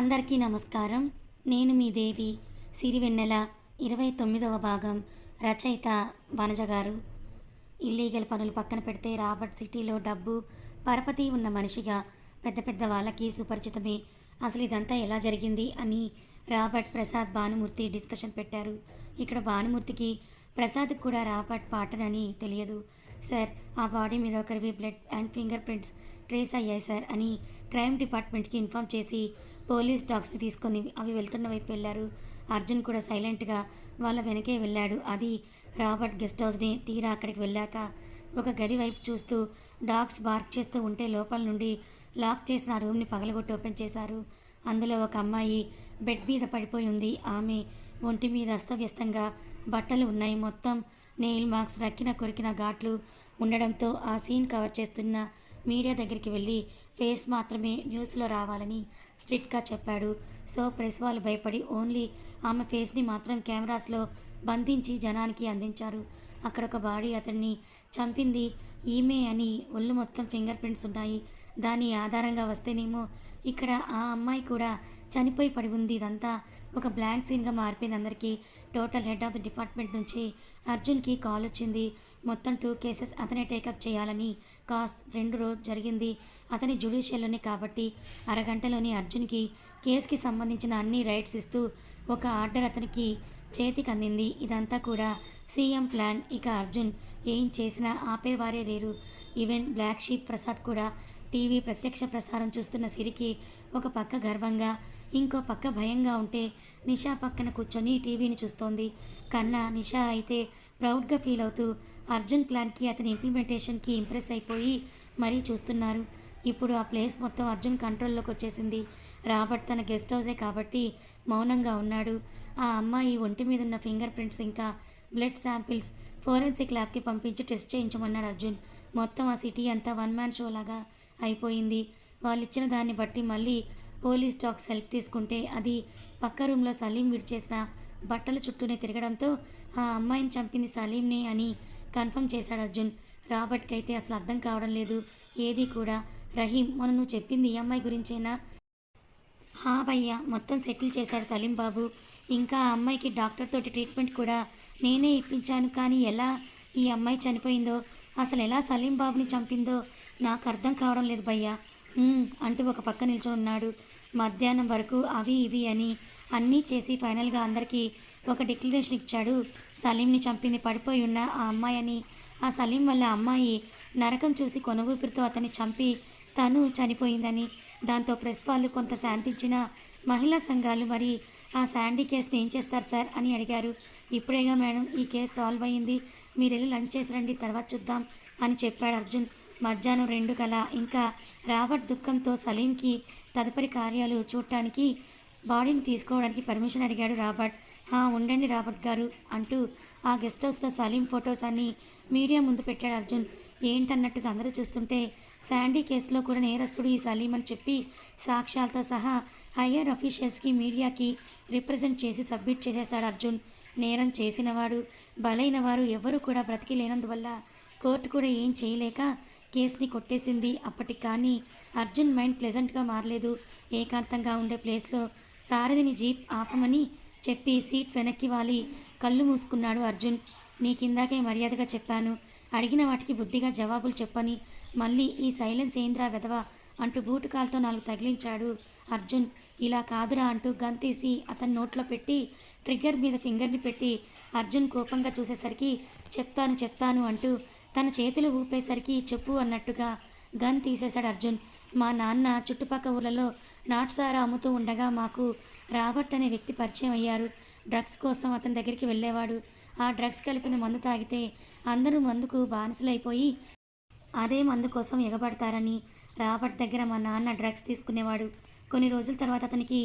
అందరికీ నమస్కారం. నేను మీ దేవి. సిరివెన్నెల ఇరవై తొమ్మిదవ భాగం. రచయిత వనజ గారు. ఇల్లీగల్ పనులు పక్కన పెడితే రాబర్ట్ సిటీలో డబ్బు పరపతి ఉన్న మనిషిగా పెద్ద పెద్ద వాళ్ళకి సుపరిచితమే. అసలు ఇదంతా ఎలా జరిగింది అని రాబర్ట్ ప్రసాద్ భానుమూర్తి డిస్కషన్ పెట్టారు. ఇక్కడ భానుమూర్తికి ప్రసాద్ కూడా రాబర్ట్ పాటనని తెలియదు. సార్ ఆ బాడీ మీద ఒకరివి blood and finger prints trace అయ్యాయి సార్ అని క్రైమ్ డిపార్ట్మెంట్కి ఇన్ఫామ్ చేసి పోలీస్ డాగ్స్ని తీసుకొని అవి వెళ్తున్న వైపు వెళ్ళారు అర్జున్ కూడా సైలెంట్గా వాళ్ళ వెనకే వెళ్ళాడు. అది రాబర్ట్ గెస్ట్ హౌస్ని తీరా అక్కడికి వెళ్ళాక ఒక గది వైపు చూస్తూ డాగ్స్ బార్క్ చేస్తూ ఉంటే లోపల నుండి లాక్ చేసిన ఆ రూమ్ని పగలగొట్టి ఓపెన్ చేశారు. అందులో ఒక అమ్మాయి బెడ్ మీద పడిపోయి ఉంది. ఆమె ఒంటి మీద అస్తవ్యస్తంగా బట్టలు ఉన్నాయి. మొత్తం నెయిల్ మార్క్స్ రక్కిన కొరికిన ఘాట్లు ఉండడంతో ఆ సీన్ కవర్ చేస్తున్న మీడియా దగ్గరికి వెళ్ళి ఫేస్ మాత్రమే న్యూస్లో రావాలని స్ట్రిక్ట్గా చెప్పాడు. సో ప్రెస్ వాళ్ళు భయపడి ఓన్లీ ఆమె ఫేస్ని మాత్రం కెమెరాస్లో బంధించి జనానికి అందించారు. అక్కడ ఒక బాడీ అతన్ని చంపింది ఈమె అని ఒళ్ళు మొత్తం ఫింగర్ ప్రింట్స్ ఉన్నాయి దాని ఆధారంగా వస్తేనేమో ఇక్కడ ఆ అమ్మాయి కూడా చనిపోయి పడి ఉంది. ఇదంతా ఒక బ్లాంక్ సీన్గా మారిపోయింది అందరికీ. Total head of the department నుంచి అర్జున్కి కాల్ వచ్చింది. మొత్తం టూ కేసెస్ అతనే టేకప్ చేయాలని కాస్ రెండు రోజు జరిగింది. అతని జ్యుడిషియల్లోనే కాబట్టి అరగంటలోని అర్జున్కి కేసుకి సంబంధించిన అన్ని రైట్స్ ఇస్తూ ఒక ఆర్డర్ అతనికి చేతికి అందింది. ఇదంతా కూడా సీఎం ప్లాన్. ఇక అర్జున్ ఏం చేసినా ఆపేవారే లేరు. ఈవెన్ బ్లాక్ షీప్ ప్రసాద్ కూడా టీవీ ప్రత్యక్ష ప్రసారం చూస్తున్న సిరికి ఒక పక్క గర్వంగా ఇంకో పక్క భయంగా ఉంటే నిషా పక్కన కూర్చొని టీవీని చూస్తోంది. కన్నా నిషా అయితే ప్రౌడ్గా ఫీల్ అవుతూ అర్జున్ ప్లాన్కి అతని ఇంప్లిమెంటేషన్కి ఇంప్రెస్ అయిపోయి మరీ చూస్తున్నారు. ఇప్పుడు ఆ ప్లేస్ మొత్తం అర్జున్ కంట్రోల్లోకి వచ్చేసింది. రాబర్ట్ తన గెస్ట్ హౌసే కాబట్టి మౌనంగా ఉన్నాడు. ఆ అమ్మాయి ఒంటి మీద ఉన్న ఫింగర్ ప్రింట్స్ ఇంకా బ్లడ్ శాంపిల్స్ ఫోరెన్సిక్ ల్యాబ్కి పంపించి టెస్ట్ చేయించమన్నాడు అర్జున్. మొత్తం ఆ సిటీ అంతా వన్ మ్యాన్ షో లాగా అయిపోయింది. వాళ్ళు ఇచ్చిన దాన్ని బట్టి మళ్ళీ పోలీస్ డాగ్స్ హెల్ప్ తీసుకుంటే అది పక్క రూమ్లో సలీం విడిచేసిన బట్టల చుట్టూనే తిరగడంతో ఆ అమ్మాయిని చంపింది సలీంనే అని కన్ఫర్మ్ చేశాడు అర్జున్. రాబర్ట్కి అయితే అసలు అర్థం కావడం లేదు. ఏది కూడా. రహీం మొన్న నువ్వు చెప్పింది ఈ అమ్మాయి గురించేనా? హా భయ్యా మొత్తం సెటిల్ చేశాడు సలీం బాబు. ఇంకా ఆ అమ్మాయికి డాక్టర్ తోటి ట్రీట్మెంట్ కూడా నేనే ఇప్పించాను. కానీ ఎలా ఈ అమ్మాయి చనిపోయిందో అసలు ఎలా సలీం బాబుని చంపిందో నాకు అర్థం కావడం లేదు భయ్యా. అంటూ ఒక పక్క నిల్చొని ఉన్నాడు మధ్యాహ్నం వరకు అవి ఇవి అని అన్నీ చేసి ఫైనల్గా అందరికీ ఒక డిక్లరేషన్ ఇచ్చాడు. సలీంని చంపింది పడిపోయి ఉన్న ఆ అమ్మాయి అని ఆ సలీం వల్ల అమ్మాయి నరకం చూసి కొనుగూపిరితో అతన్ని చంపి తను చనిపోయిందని. దాంతో ప్రెస్ వాళ్ళు కొంత శాంతించిన మహిళా సంఘాలు మరి ఆ శాండీ కేసుని ఏం చేస్తారు సార్ అని అడిగారు. ఇప్పుడేగా మేడం ఈ కేసు సాల్వ్ అయ్యింది మీరు వెళ్ళి లంచ్ చేసి రండి తర్వాత చూద్దాం అని చెప్పాడు అర్జున్. మధ్యాహ్నం రెండు కల. ఇంకా రాబర్ట్ దుఃఖంతో సలీంకి తదుపరి కార్యాలు చూడటానికి బాడీని తీసుకోవడానికి పర్మిషన్ అడిగాడు రాబర్ట్. "హా, ఉండండి రాబర్ట్ గారు అంటూ ఆ గెస్ట్ హౌస్లో సలీం ఫొటోస్ అన్ని మీడియా ముందు పెట్టాడు అర్జున్. ఏంటన్నట్టుగా అందరూ చూస్తుంటే శాండీ కేసులో కూడా నేరస్తుడు ఈ సలీం అని చెప్పి సాక్ష్యాలతో సహా హయ్యర్ అఫీషియల్స్కి మీడియాకి రిప్రజెంట్ చేసి సబ్మిట్ చేసేశాడు అర్జున్. నేరం చేసినవాడు బలైన వారు ఎవరు కూడా బ్రతికి లేనందువల్ల కోర్టు కూడా ఏం చేయలేక కేసుని కొట్టేసింది. అప్పటికి కానీ అర్జున్ మైండ్ ప్లెజెంట్గా మారలేదు. ఏకాంతంగా ఉండే ప్లేస్లో సారథిని జీప్ ఆపమని చెప్పి సీట్ వెనక్కి వాలి. కళ్ళు మూసుకున్నాడు అర్జున్. నీకిందాకే మర్యాదగా చెప్పాను. అడిగిన వాటికి బుద్ధిగా జవాబులు చెప్పని మళ్ళీ ఈ సైలెన్స్ ఏంద్రా వెధవా అంటూ బూటు కాలుతో నాలుగు తగిలించాడు అర్జున్. ఇలా కాదురా అంటూ గన్ తీసి అతని నోట్లో పెట్టి ట్రిగ్గర్ మీద ఫింగర్ని పెట్టి అర్జున్ కోపంగా చూసేసరికి చెప్తాను చెప్తాను అంటూ తన చేతులు ఊపేసరికి చెప్పు అన్నట్టుగా గన్ తీసేశాడు అర్జున్. మా నాన్న చుట్టుపక్క ఊళ్ళలో నాటుసారా అమ్ముతూ ఉండగా మాకు రాబర్ట్ అనే వ్యక్తి పరిచయం అయ్యారు. డ్రగ్స్ కోసం అతని దగ్గరికి వెళ్ళేవాడు. ఆ డ్రగ్స్ కలిపిన మందు తాగితే అందరూ మందుకు బానిసలైపోయి అదే మందు కోసం ఎగబడతారని రాబర్ట్ దగ్గర మా నాన్న డ్రగ్స్ తీసుకునేవాడు. కొన్ని రోజుల తర్వాత అతనికి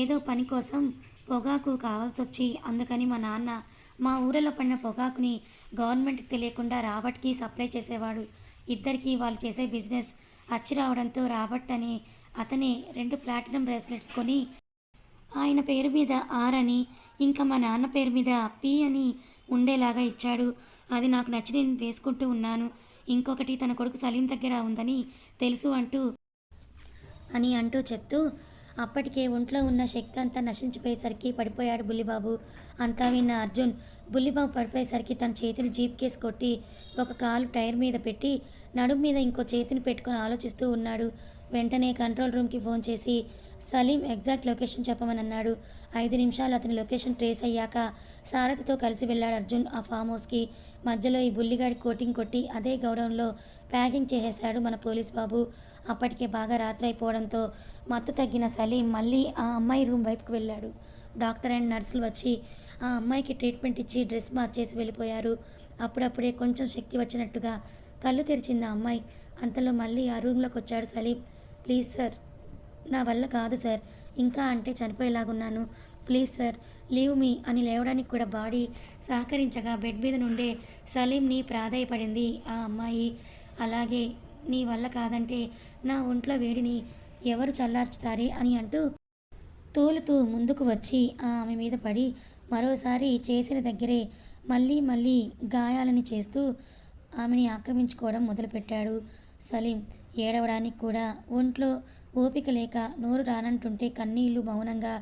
ఏదో పని కోసం పొగాకు కావాల్సి వచ్చి అందుకని మా నాన్న మా ఊరిలో పడిన పొగాకుని గవర్నమెంట్కి తెలియకుండా రాబర్ట్కి సప్లై చేసేవాడు. ఇద్దరికి వాళ్ళు చేసే బిజినెస్ అచ్చి రావడంతో రాబర్ట్ అని అతనే రెండు ప్లాటినం బ్రేస్లెట్స్ కొని ఆయన పేరు మీద ఆర్ అని ఇంకా మా నాన్న పేరు మీద పి అని ఉండేలాగా ఇచ్చాడు. అది నాకు నచ్చి నేను వేసుకుంటూ ఉన్నాను. ఇంకొకటి తన కొడుకు సలీం దగ్గర ఉందని తెలుసు అంటూ అని అంటూ చెప్తూ అప్పటికే ఒంట్లో ఉన్న శక్తి అంతా నశించిపోయేసరికి పడిపోయాడు బుల్లిబాబు. అంతా విన్న అర్జున్ బుల్లిబాబు పడిపోయేసరికి తన చేతిని జీప్ కేసు కొట్టి ఒక కాలు టైర్ మీద పెట్టి నడుము మీద ఇంకో చేతిని పెట్టుకొని ఆలోచిస్తూ ఉన్నాడు. వెంటనే కంట్రోల్ రూమ్కి ఫోన్ చేసి సలీం ఎగ్జాక్ట్ లొకేషన్ చెప్పమని అన్నాడు. ఐదు నిమిషాలు అతని లొకేషన్ ట్రేస్ అయ్యాక సారథితో కలిసి వెళ్ళాడు అర్జున్ ఆ ఫామ్ హౌస్కి. మధ్యలో ఈ బుల్లిగాడి కోటింగ్ కొట్టి అదే గౌడౌన్లో ప్యాకింగ్ చేసేశాడు మన పోలీస్ బాబు. అప్పటికే బాగా రాత్రి అయిపోవడంతో మత్తు తగ్గిన సలీం మళ్ళీ ఆ అమ్మాయి రూమ్ వైపుకు వెళ్ళాడు. డాక్టర్ అండ్ నర్సులు వచ్చి ఆ అమ్మాయికి ట్రీట్మెంట్ ఇచ్చి డ్రెస్ మార్చేసి వెళ్ళిపోయారు. అప్పుడప్పుడే కొంచెం శక్తి వచ్చినట్టుగా కళ్ళు తెరిచింది ఆ అమ్మాయి. అంతలో మళ్ళీ ఆ రూమ్లోకి వచ్చాడు సలీం. ప్లీజ్ సార్ నా వల్ల కాదు సార్. ఇంకా అంటే చనిపోయేలాగున్నాను. ప్లీజ్ సార్ లీవ్ మీ అని లేవడానికి కూడా బాడీ సహకరించగా బెడ్ మీద నుండే సలీంని ప్రాధాయపడింది ఆ అమ్మాయి. అలాగే నీ వల్ల కాదంటే నా ఒంట్లో వేడిని ఎవరు చల్లార్చుతారే అని అంటూ తోలుతూ ముందుకు వచ్చి ఆమె మీద పడి మరోసారి చేసిన దగ్గరే మళ్ళీ మళ్ళీ గాయాలని చేస్తూ ఆమెని ఆక్రమించుకోవడం మొదలుపెట్టాడు సలీం. ఏడవడానికి కూడా ఒంట్లో ఓపిక లేక నోరు రానంటుంటే కన్నీళ్ళు మౌనంగా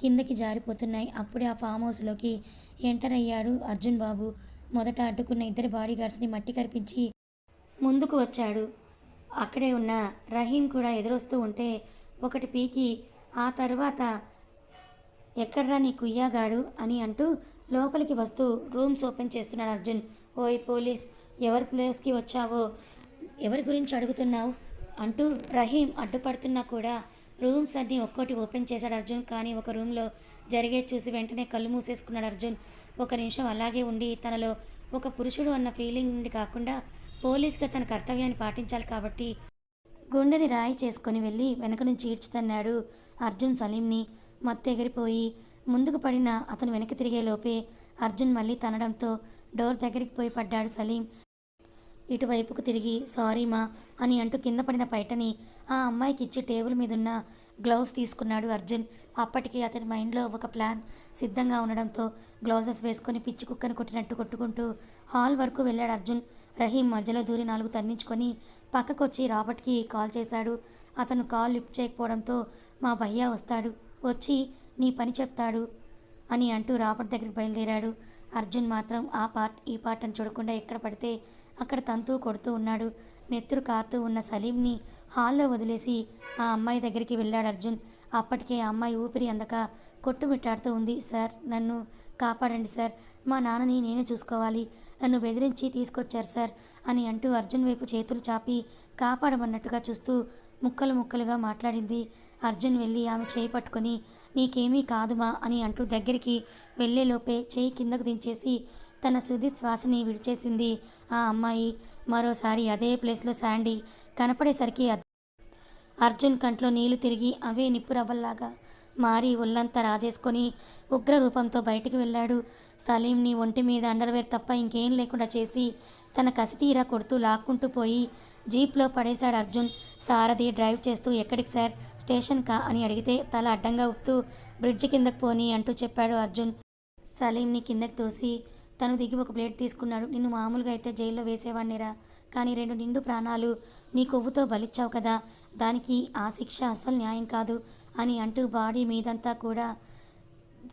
కిందకి జారిపోతున్నాయి. అప్పుడే ఆ ఫామ్ హౌస్లోకి ఎంటర్ అయ్యాడు అర్జున్ బాబు. మొదట అడ్డుకున్న ఇద్దరి బాడీగార్డ్స్ని మట్టి కరిపించి ముందుకు వచ్చాడు. అక్కడే ఉన్న రహీం కూడా ఎదురొస్తూ ఉంటే ఒకటి పీకి ఆ తర్వాత ఎక్కడ్రా నీ కుయ్యాగాడు అని అంటూ లోపలికి వస్తూ రూమ్స్ ఓపెన్ చేస్తున్నాడు అర్జున్. ఓయ్ పోలీస్ ఎవరి ప్లేస్కి వచ్చావో ఎవరి గురించి అడుగుతున్నావు? అంటూ రహీం అడ్డుపడుతున్నా కూడా రూమ్స్ అన్నీ ఒక్కోటి ఓపెన్ చేశాడు అర్జున్. కానీ ఒక రూమ్లో జరిగే చూసి వెంటనే కళ్ళు మూసేసుకున్నాడు అర్జున్. ఒక నిమిషం అలాగే ఉండి తనలో ఒక పురుషుడు అన్న ఫీలింగ్ నుండి కాకుండా పోలీస్గా తన కర్తవ్యాన్ని పాటించాలి కాబట్టి గుండెని రాయి చేసుకొని వెళ్ళి వెనక నుంచి ఈడ్చుతన్నాడు అర్జున్ సలీంని. మత్తు ఎగిరిపోయి ముందుకు పడిన అతను వెనక్కి తిరిగే లోపే అర్జున్ మళ్ళీ తనడంతో డోర్ దగ్గరికి పోయి పడ్డాడు సలీం. ఇటువైపుకు తిరిగి సారీ మా అని అంటూ కింద పడిన పైటని ఆ అమ్మాయికి ఇచ్చి టేబుల్ మీదున్న గ్లౌస్ తీసుకున్నాడు అర్జున్. అప్పటికి అతని మైండ్లో ఒక ప్లాన్ సిద్ధంగా ఉండడంతో గ్లౌజెస్ వేసుకొని పిచ్చి కుక్కను కొట్టినట్టు కొట్టుకుంటూ హాల్ వరకు వెళ్ళాడు అర్జున్. రహీం మధ్యలో దూరి నాలుగు తన్నించుకొని పక్కకొచ్చి రాబర్ట్కి కాల్ చేశాడు. అతను కాల్ లిఫ్ట్ చేయకపోవడంతో మా భయ్యా వస్తాడు. వచ్చి నీ పని చెప్తాడు అని అంటూ రాబర్ట్ దగ్గరికి బయలుదేరాడు. అర్జున్ మాత్రం ఆ పార్ట్ ఈ పార్ట్ అని చూడకుండా ఎక్కడ పడితే అక్కడ తంతూ కొడుతూ ఉన్నాడు. నెత్తురు కారుతూ ఉన్న సలీంని హాల్లో వదిలేసి ఆ అమ్మాయి దగ్గరికి వెళ్ళాడు అర్జున్. అప్పటికే ఆ అమ్మాయి ఊపిరి అందక కొట్టుమిట్టాడుతూ ఉంది. సార్ నన్ను కాపాడండి సార్. మా నాన్నని నేనే చూసుకోవాలి. నన్ను బెదిరించి తీసుకొచ్చారు సార్ అని అంటూ అర్జున్ వైపు చేతులు చాపి కాపాడమన్నట్టుగా చూస్తూ ముక్కలు ముక్కలుగా మాట్లాడింది. అర్జున్ వెళ్ళి ఆమె చేయి పట్టుకొని నీకేమీ కాదుమా అని అంటూ దగ్గరికి వెళ్ళేలోపే చేయి కిందకు దించేసి తన శుద్ధి శ్వాసని విడిచేసింది ఆ అమ్మాయి. మరోసారి అదే ప్లేస్లో శాండీ కనపడేసరికి అర్జున్ కంట్లో నీళ్ళు తిరిగి అవే నిప్పురవ్వల్లాగా మారి ఒళ్ళంతా రాజేసుకొని ఉగ్ర రూపంతో బయటికి వెళ్ళాడు. సలీంని ఒంటి మీద అండర్వేర్ తప్ప ఇంకేం లేకుండా చేసి తన కసితీరా కొడుతూ లాక్కుంటూ పోయి జీప్లో పడేశాడు అర్జున్. సారథి డ్రైవ్ చేస్తూ ఎక్కడికి సార్? స్టేషన్ కా అని అడిగితే తల అడ్డంగా ఉప్తూ బ్రిడ్జి కిందకు పోని అంటూ చెప్పాడు అర్జున్. సలీంని కిందకు తోసి తను దిగి ఒక ప్లేట్ తీసుకున్నాడు. నిన్ను మామూలుగా అయితే జైల్లో వేసేవాడినిరా కానీ రెండు నిండు ప్రాణాలు నీ కొవ్వుతో బలిచ్చావు కదా. దానికి ఆ శిక్ష అస్సలు న్యాయం కాదు అని అంటూ బాడీ మీదంతా కూడా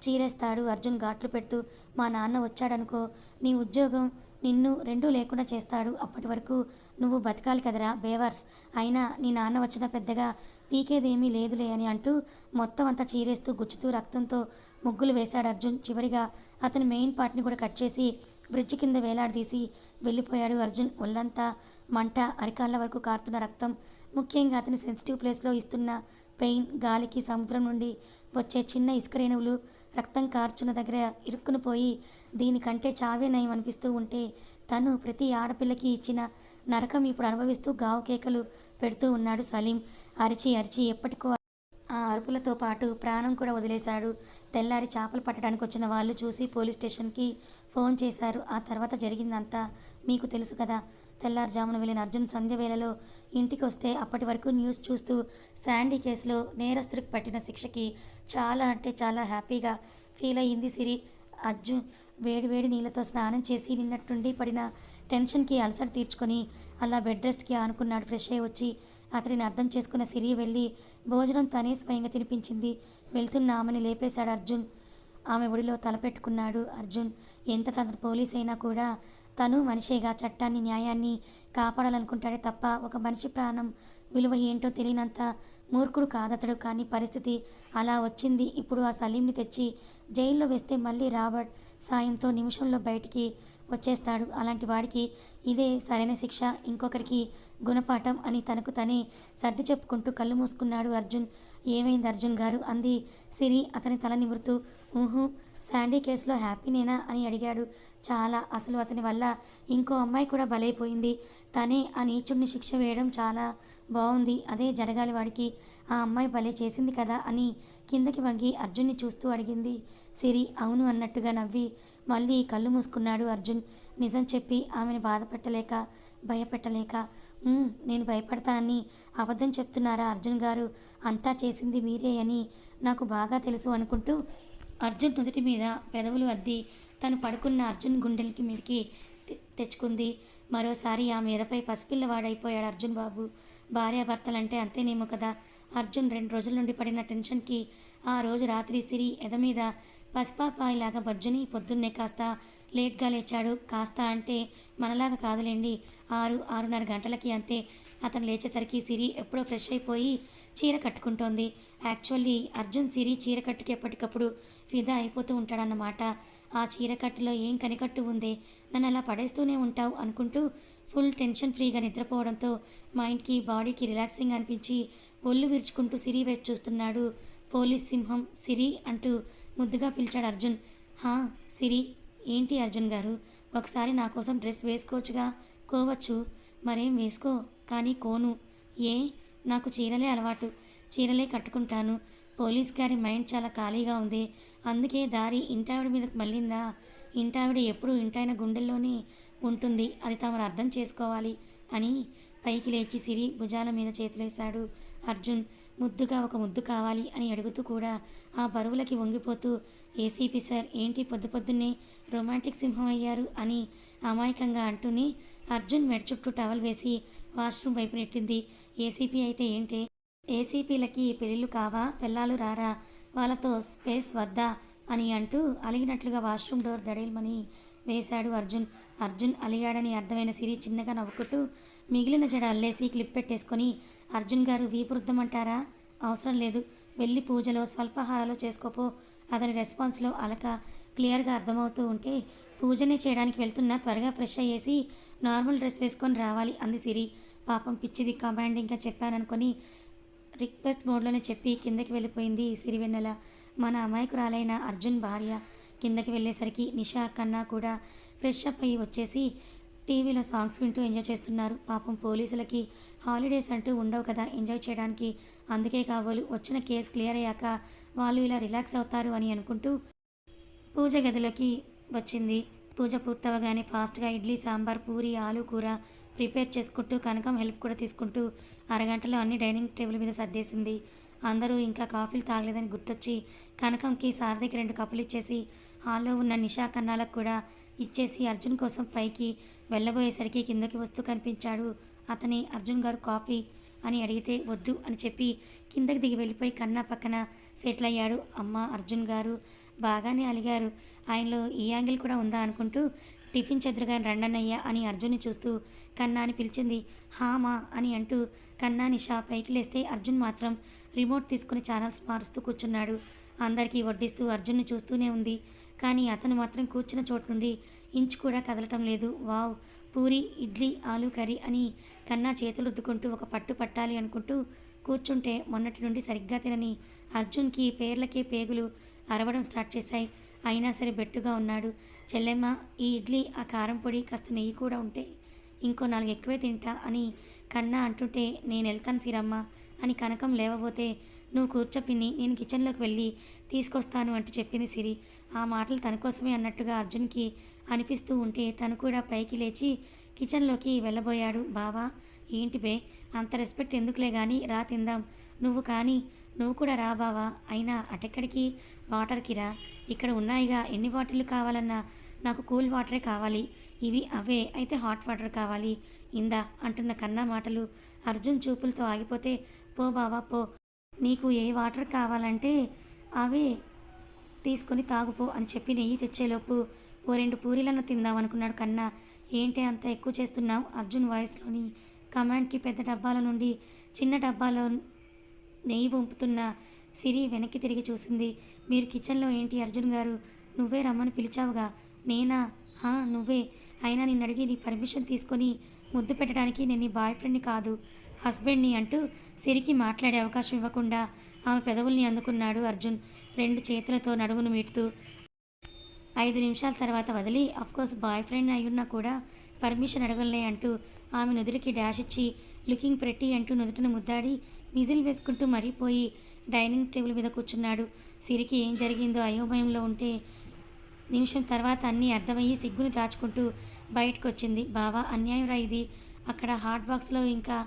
చీరేస్తాడు అర్జున్ ఘాట్లు పెడుతూ. మా నాన్న వచ్చాడనుకో నీ ఉద్యోగం నిన్ను రెండూ లేకుండా చేస్తాడు. అప్పటి వరకు నువ్వు బతకాలి కదరా బేవర్స్. అయినా నీ నాన్న వచ్చిన పెద్దగా పీకేదేమీ లేదులే అని అంటూ మొత్తం అంతా చీరేస్తూ గుచ్చుతూ రక్తంతో ముగ్గులు వేశాడు అర్జున్. చివరిగా అతని మెయిన్ పార్ట్ని కూడా కట్ చేసి బ్రిడ్జ్ కింద వేలాడదీసి వెళ్ళిపోయాడు అర్జున్. ఒళ్ళంతా మంట అరికాళ్ళ వరకు కారుతున్న రక్తం ముఖ్యంగా అతని సెన్సిటివ్ ప్లేస్లో ఇస్తున్న పెయిన్ గాలికి సముద్రం నుండి వచ్చే చిన్న ఇసుక రేణువులు రక్తం కార్చున దగ్గర ఇరుక్కుని పోయి దీనికంటే చావే నయం అనిపిస్తూ ఉంటే తను ప్రతి ఆడపిల్లకి ఇచ్చిన నరకం ఇప్పుడు అనుభవిస్తూ గావు కేకలు పెడుతూ ఉన్నాడు సలీం. అరిచి అరిచి ఎప్పటికో ఆ అరుపులతో పాటు ప్రాణం కూడా వదిలేశాడు. తెల్లారి చేపలు పట్టడానికి వచ్చిన వాళ్ళు చూసి పోలీస్ స్టేషన్కి ఫోన్ చేశారు. ఆ తర్వాత జరిగిందంతా మీకు తెలుసు కదా. తెల్లారుజామున వెళ్ళిన అర్జున్ సంధ్య వేళలో ఇంటికి వస్తే అప్పటి వరకు న్యూస్ చూస్తూ శాండీ కేసులో నేరస్తుడికి పట్టిన శిక్షకి చాలా అంటే చాలా హ్యాపీగా ఫీల్ అయ్యింది సిరి. అర్జున్ వేడి వేడి నీళ్ళతో స్నానం చేసి నిన్నట్టుండి పడిన టెన్షన్కి అలసట తీర్చుకొని అలా బెడ్ రెస్ట్కి ఆనుకున్నాడు ఫ్రెష్ అయ్యి వచ్చి. అతడిని అర్థం చేసుకున్న సిరి వెళ్ళి భోజనం తనే స్వయంగా తినిపించింది. వెళ్తున్న ఆమెని లేపేశాడు అర్జున్. ఆమె ఒడిలో తలపెట్టుకున్నాడు అర్జున్. ఎంత తన పోలీస్ అయినా కూడా తను మనిషిగా చట్టాన్ని న్యాయాన్ని కాపాడాలనుకుంటాడే తప్ప ఒక మనిషి ప్రాణం విలువ ఏంటో తెలియనంత మూర్ఖుడు కాదతడు. కానీ పరిస్థితి అలా వచ్చింది. ఇప్పుడు ఆ సలీంని తెచ్చి జైల్లో వేస్తే మళ్ళీ రాబర్ట్ సాయంతో నిమిషంలో బయటికి వచ్చేస్తాడు. అలాంటి వాడికి ఇదే సరైన శిక్ష. ఇంకొకరికి గుణపాఠం అని తనకు తనే సర్ది చెప్పుకుంటూ కళ్ళు మూసుకున్నాడు అర్జున్. ఏమైంది అర్జున్ గారు? అంది సిరి. అతని తల నిమురుతూ ఊహు శాండీ కేసులో హ్యాపీనేనా అని అడిగాడు. చాలా అసలు అతని వల్ల ఇంకో అమ్మాయి కూడా బలైపోయింది. తనే ఆ నీచుడిని శిక్ష వేయడం చాలా బాగుంది అదే జరగాలి వాడికి. ఆ అమ్మాయి భలే చేసింది కదా అని కిందకి వంగి అర్జున్ని చూస్తూ అడిగింది సిరి. అవును అన్నట్టుగా నవ్వి మళ్ళీ కళ్ళు మూసుకున్నాడు అర్జున్. నిజం చెప్పి ఆమెను బాధపెట్టలేక భయపెట్టలేక నేను భయపడతానని అబద్ధం చెప్తున్నారా అర్జున్ గారు? అంతా చేసింది మీరే అని నాకు బాగా తెలుసు అనుకుంటూ అర్జున్ నుదుటి మీద పెదవులు అద్ది తను పడుకున్న అర్జున్ గుండెలకి మీదకి తె- తెచ్చుకుంది. మరోసారి ఆ మీదపై పసిపిల్లవాడైపోయాడు అర్జున్ బాబు. భార్యాభర్తలంటే అంతేనేమో కదా. అర్జున్ రెండు రోజుల నుండి పడిన టెన్షన్కి ఆ రోజు రాత్రి సిరి ఎద మీద పసిపాపాయిలాగా బజ్జుని పొద్దున్నే కాస్త లేట్గా లేచాడు. కాస్త అంటే మనలాగా కాదులేండి. ఆరు ఆరున్నర గంటలకి అంతే. అతను లేచేసరికి సిరి ఎప్పుడో ఫ్రెష్ అయిపోయి చీర కట్టుకుంటోంది. యాక్చువల్లీ అర్జున్ సిరి చీర కట్టుకి ఎప్పటికప్పుడు ఫిదా అయిపోతూ ఉంటాడన్నమాట. ఆ చీర కట్టులో ఏం కనికట్టు ఉంది? నన్ను అలా పడేస్తూనే ఉంటావు అనుకుంటూ ఫుల్ టెన్షన్ ఫ్రీగా నిద్రపోవడంతో మైండ్కి బాడీకి రిలాక్సింగ్ అనిపించి ఒళ్ళు విరుచుకుంటూ సిరి వైపు చూస్తున్నాడు. పోలీస్ సింహం సిరి అంటూ ముద్దుగా పిలిచాడు అర్జున్. హా సిరి ఏంటి అర్జున్ గారు? ఒకసారి నా కోసం డ్రెస్ వేసుకోవచ్చుగా? కోవచ్చు మరేం వేసుకో కానీ కోను. ఏ నాకు చీరలే అలవాటు. చీరలే కట్టుకుంటాను. పోలీస్ గారి మైండ్ చాలా ఖాళీగా ఉంది. అందుకే దారి ఇంటావిడ మీదకు మళ్ళిందా? ఇంటావిడ ఎప్పుడు ఇంటైన గుండెల్లోనే ఉంటుంది. అది తమను అర్థం చేసుకోవాలి అని పైకి లేచి సిరి భుజాల మీద చేతులేశాడు. అర్జున్ ముద్దుగా ఒక ముద్దు కావాలి అని అడుగుతూ కూడా ఆ బరువులకి వంగిపోతూ ఏసీపీ సార్ ఏంటి పొద్దు పొద్దున్నే రొమాంటిక్ సింహం అయ్యారు అని అమాయకంగా అంటూనే అర్జున్ మెడ చుట్టూ టవల్ వేసి వాష్రూమ్ వైపు నెట్టింది. ఏసీపీ అయితే ఏంటి? ఏసీపీలకి పెళ్ళిళ్ళు కావా? పిల్లలు రారా? వాళ్ళతో స్పేస్ వద్దా? అని అంటూ అలిగినట్లుగా వాష్రూమ్ డోర్ దడేల్మని వేశాడు అర్జున్. అర్జున్ అలిగాడని అర్థమైన సిరి చిన్నగా నవ్వుకుంటూ మిగిలిన జడ అల్లేసి క్లిప్ పెట్టేసుకొని అర్జున్ గారు వీపురుద్దమంటారా? అవసరం లేదు. వెళ్ళి పూజలో స్వల్పహారాలు చేసుకోపో. అతని రెస్పాన్స్లో అలక క్లియర్గా అర్థమవుతూ ఉంటే పూజనే చేయడానికి వెళ్తున్నా త్వరగా ఫ్రెష్ అయ్యేసి నార్మల్ డ్రెస్ వేసుకొని రావాలి అంది సిరి. పాపం పిచ్చిది ఇంకా చెప్పాననుకొని రిక్వెస్ట్ మోడ్లోనే చెప్పి కిందకి వెళ్ళిపోయింది సిరివెన్నెల మన అమాయకురాలైన అర్జున్ భార్య కిందకి వెళ్ళేసరికి నిషా కన్నా కూడా ఫ్రెష్ అప్ అయ్యి వచ్చేసి టీవీలో సాంగ్స్ వింటూ ఎంజాయ్ చేస్తున్నారు. పాపం పోలీసులకి హాలిడేస్ అంటూ ఉండవు కదా ఎంజాయ్ చేయడానికి. అందుకే కావాలి వచ్చిన కేసు క్లియర్ అయ్యాక వాళ్ళు ఇలా రిలాక్స్ అవుతారు అని అనుకుంటూ పూజ గదిలోకి వచ్చింది. పూజ పూర్తవగానే ఫాస్ట్గా ఇడ్లీ సాంబార్ పూరి ఆలు కూర ప్రిపేర్ చేసుకుంటూ కనకం హెల్ప్ కూడా తీసుకుంటూ అరగంటలో అన్ని డైనింగ్ టేబుల్ మీద సర్దేసింది. అందరూ ఇంకా కాఫీలు తాగలేదని గుర్తొచ్చి కనకంకి సారథికి రెండు కప్పులు ఇచ్చేసి హాల్లో ఉన్న నిషా కన్నాలకు కూడా ఇచ్చేసి అర్జున్ కోసం పైకి వెళ్ళబోయేసరికి కిందకి వస్తూ కనిపించాడు. అతని అర్జున్ గారు కాఫీ అని అడిగితే వద్దు అని చెప్పి కిందకి దిగి వెళ్ళిపోయి కన్నా పక్కన సెటిల్ అయ్యాడు అమ్మ అర్జున్ గారు. బాగానే అలిగారు. ఆయనలో ఈ యాంగిల్ కూడా ఉందా అనుకుంటూ టిఫిన్ చెదురుగా రండన్నయ్య అని అర్జున్ని చూస్తూ కన్నా అని పిలిచింది. హామా అని అంటూ కన్నా నిషా పైకి లేస్తే అర్జున్ మాత్రం రిమోట్ తీసుకుని ఛానల్స్ మారుస్తూ కూర్చున్నాడు. అందరికీ వడ్డిస్తూ అర్జున్ని చూస్తూనే ఉంది. కానీ అతను మాత్రం కూర్చున్న చోటు నుండి ఇంచు కూడా కదలటం లేదు. వావ్! పూరి ఇడ్లీ ఆలు కర్రీ అని కన్నా చేతులు రుద్దుకుంటూ ఒక పట్టు పట్టాలి అనుకుంటూ కూర్చుంటే మొన్నటి నుండి సరిగ్గా తినని అర్జున్కి పేర్లకే పేగులు అరవడం స్టార్ట్ చేశాయి. అయినా సరే బెట్టుగా ఉన్నాడు. చెల్లెమ్మ ఈ ఇడ్లీ ఆ కారం పొడి కాస్త నెయ్యి కూడా ఉంటే ఇంకో నాలుగు ఎక్కువే తింటా అని కన్నా అంటుంటే నేను వెళ్తాను సిరమ్మ అని కనకం లేవబోతే నువ్వు కూర్చోపిన్ని నేను కిచెన్లోకి వెళ్ళి తీసుకొస్తాను అంటూ చెప్పింది సిరి. ఆ మాటలు తన కోసమే అన్నట్టుగా అర్జున్కి అనిపిస్తూ ఉంటే తను కూడా పైకి లేచి కిచెన్లోకి వెళ్ళబోయాడు. బావా ఏంటి బే అంత రెస్పెక్ట్ ఎందుకులే కానీ రా తిందాం. నువ్వు కానీ నువ్వు కూడా రా బావా. అయినా అటెక్కడికి? వాటర్కి రా. ఇక్కడ ఉన్నాయిగా. ఎన్ని బాటిళ్ళు కావాలన్నా? నాకు కూల్ వాటరే కావాలి. ఇవి అవే. అయితే హాట్ వాటర్ కావాలి. ఇందా అంటున్న కన్నా మాటలు. అర్జున్ చూపులతో ఆగిపోతే పో బావా పో. నీకు ఏ వాటర్ కావాలంటే అవే తీసుకొని తాగుపో అని చెప్పి నెయ్యి తెచ్చేలోపు ఓ రెండు పూరీలను తిందాం అనుకున్నాడు కన్నా. ఏంటి అంత ఎక్కువ చేస్తున్నావు? అర్జున్ వాయిస్లోని కమాండ్కి పెద్ద డబ్బాల నుండి చిన్న డబ్బాలో నెయ్యి వంపుతున్న సిరి వెనక్కి తిరిగి చూసింది. మీరు కిచెన్లో ఏంటి అర్జున్ గారు? నువ్వే రమ్మని పిలిచావుగా. నేనా? హా నువ్వే. అయినా నిన్ను అడిగి నీ పర్మిషన్ తీసుకొని ముద్దు పెట్టడానికి నేను నీ బాయ్ ఫ్రెండ్ని కాదు. హస్బెండ్ని అంటూ సిరికి మాట్లాడే అవకాశం ఇవ్వకుండా ఆమె పెదవుల్ని అందుకున్నాడు అర్జున్ రెండు చేతులతో నడుమును మీటుతూ. ఐదు నిమిషాల తర్వాత వదిలి అఫ్కోర్స్ బాయ్ ఫ్రెండ్ అయ్యున్నా కూడా పర్మిషన్ అడగలే అంటూ ఆమె నుదురికి డాష్ ఇచ్చి లుకింగ్ ప్రెట్టి అంటూ నుదుటిన ముద్దాడి విజిల్ వేసుకుంటూ మరిపోయి డైనింగ్ టేబుల్ మీద కూర్చున్నాడు. సిరికి ఏం జరిగిందో అయోమయంలో ఉంటే నిమిషం తర్వాత అన్నీ అర్థమయ్యి సిగ్గును దాచుకుంటూ బయటకు వచ్చింది బావా అన్యాయం రా ఇది. అక్కడ హాట్ బాక్స్లో ఇంకా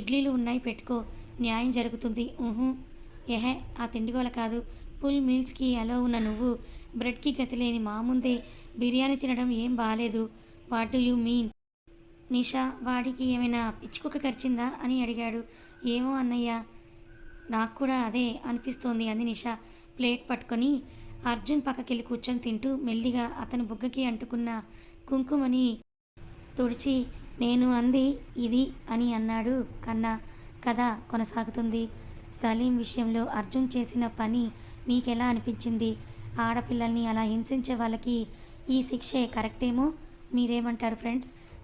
ఇడ్లీలు ఉన్నాయి పెట్టుకో. న్యాయం జరుగుతుంది. ఊహు ఎహే ఆ తిండిగోల కాదు. ఫుల్ మీల్స్కి అలో ఉన్న నువ్వు. బ్రెడ్కి గతి లేని మా ముందే బిర్యానీ తినడం ఏం బాగాలేదు what do you mean? Nisha వాడికి ఏమైనా పిచ్చుకుక్క కరిచిందా అని అడిగాడు. ఏమో అన్నయ్య నాకు కూడా అదే అనిపిస్తోంది అంది నిషా. ప్లేట్ పట్టుకొని అర్జున్ పక్కకెళ్ళి కూర్చొని తింటూ మెల్లిగా అతని బుగ్గకి అంటుకున్న కుంకుమని తుడిచి నేను అంది ఇది అని అన్నాడు కన్నా కథ కొనసాగుతుంది. సలీం విషయంలో అర్జున్ చేసిన పని మీకెలా అనిపించింది? ఆడపిల్లల్ని అలా హింసించే వాళ్ళకి ఈ శిక్షే కరెక్టేమో? మీరేమంటారు ఫ్రెండ్స్?